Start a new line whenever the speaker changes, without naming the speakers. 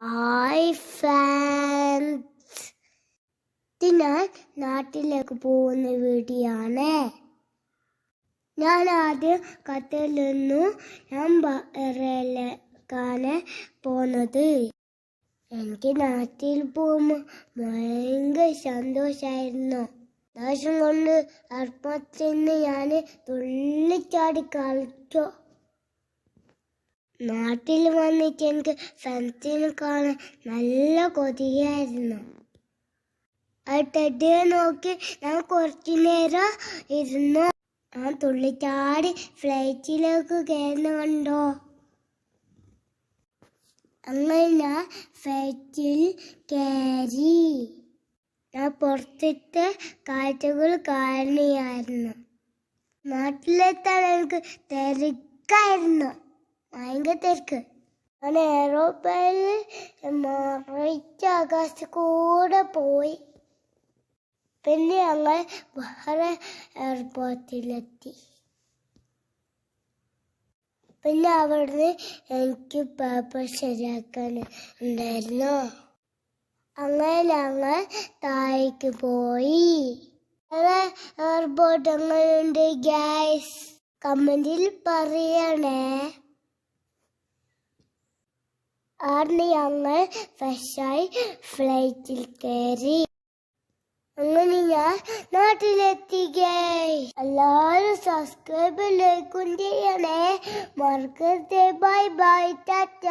Hi fans ഇത് ഞാൻ നാട്ടിലേക്ക് പോകുന്ന വീഡിയോ ആണ് ഞാൻ ആദ്യം കത്തിൽ നിന്നു ഞാൻ ബഹ്റൈനിലേക്കാണ് പോന്നത്. എനിക്ക് നാട്ടിൽ പോകുമ്പോൾ ഭയങ്കര സന്തോഷമായിരുന്നു ദോഷം കൊണ്ട് അർപ്പത്തിന് ഞാൻ തുള്ളിച്ചാടി കളിച്ചു നാട്ടിൽ വന്നിട്ട് എനിക്ക് ഫ്രണ്ട്സിനെ കാണാൻ നല്ല കൊതിയായിരുന്നു. ആ ടെഡിയെ നോക്കി ഞാൻ കുറച്ചു നേരം ഇരുന്നു. ആ തുള്ളിച്ചാടി ഫ്ലൈറ്റിലേക്ക് കയറുന്നുണ്ടോ അങ്ങനെ ഞാൻ ഫ്ലൈറ്റിൽ കയറി. ഞാൻ പുറത്തിട്ട് കാഴ്ചകൾ കാരണയായിരുന്നു നാട്ടിലെത്താൻ എനിക്ക് തിരക്കായിരുന്നു. ഭയങ്കര തിരക്ക്. ഞാൻ ഏറോപ്ലെയിനിൽ മറിച്ച് ആകാശത്ത് കൂടെ പോയി. പിന്നെ ഞങ്ങൾ വേറെ എയർപോർട്ടിലെത്തി പിന്നെ അവിടുന്ന് എനിക്ക് പേപ്പർ ശരിയാക്കാൻ ഉണ്ടായിരുന്നു. അങ്ങനെ ഞങ്ങൾ താഴേക്ക് പോയി. എയർപോർട്ട് എങ്ങനെയുണ്ട് ഗ്യാസ് കമന്റിൽ പറയണേ. ആറിന് ഞങ്ങൾ ഫ്രഷായി ഫ്ലൈറ്റിൽ കയറി. അങ്ങനെ ഞാൻ നാട്ടിലെത്തിക്കേ. എല്ലാവരും സബ്സ്ക്രൈബ് ലൈക്കും ചെയ്യണേ. മറക്കരുത്. Bye bye Tata